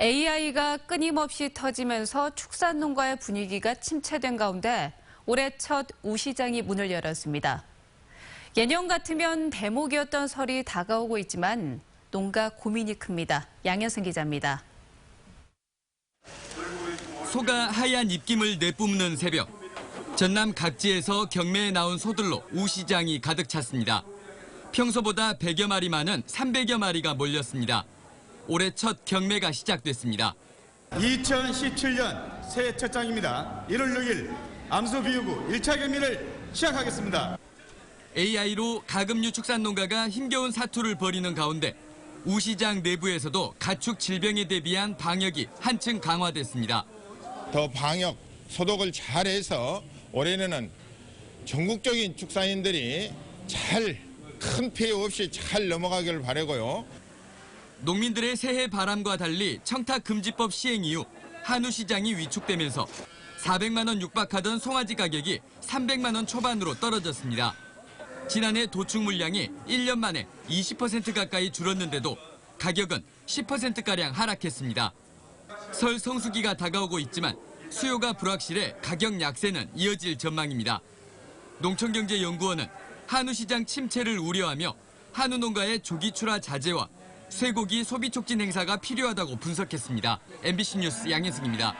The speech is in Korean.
AI가 끊임없이 터지면서 축산 농가의 분위기가 침체된 가운데 올해 첫 우시장이 문을 열었습니다. 예년 같으면 대목이었던 설이 다가오고 있지만 농가 고민이 큽니다. 양현승 기자입니다. 소가 하얀 입김을 내뿜는 새벽. 전남 각지에서 경매에 나온 소들로 우시장이 가득 찼습니다. 평소보다 100여 마리 많은 300여 마리가 몰렸습니다. 올해 첫 경매가 시작됐습니다. 2017년 새해 첫 장입니다. 1월 6일 암소 비유구 1차 경매를 시작하겠습니다. AI로 가금류 축산 농가가 힘겨운 사투를 벌이는 가운데 우시장 내부에서도 가축 질병에 대비한 방역이 한층 강화됐습니다. 더 방역, 소독을 잘해서 올해는 전국적인 축산인들이 잘 큰 피해 없이 잘 넘어가기를 바라고요. 농민들의 새해 바람과 달리 청탁금지법 시행 이후 한우 시장이 위축되면서 400만 원 육박하던 송아지 가격이 300만 원 초반으로 떨어졌습니다. 지난해 도축 물량이 1년 만에 20% 가까이 줄었는데도 가격은 10%가량 하락했습니다. 설 성수기가 다가오고 있지만 수요가 불확실해 가격 약세는 이어질 전망입니다. 농촌경제연구원은 한우 시장 침체를 우려하며 한우 농가의 조기 출하 자제와 쇠고기 소비 촉진 행사가 필요하다고 분석했습니다. MBC 뉴스 양현승입니다.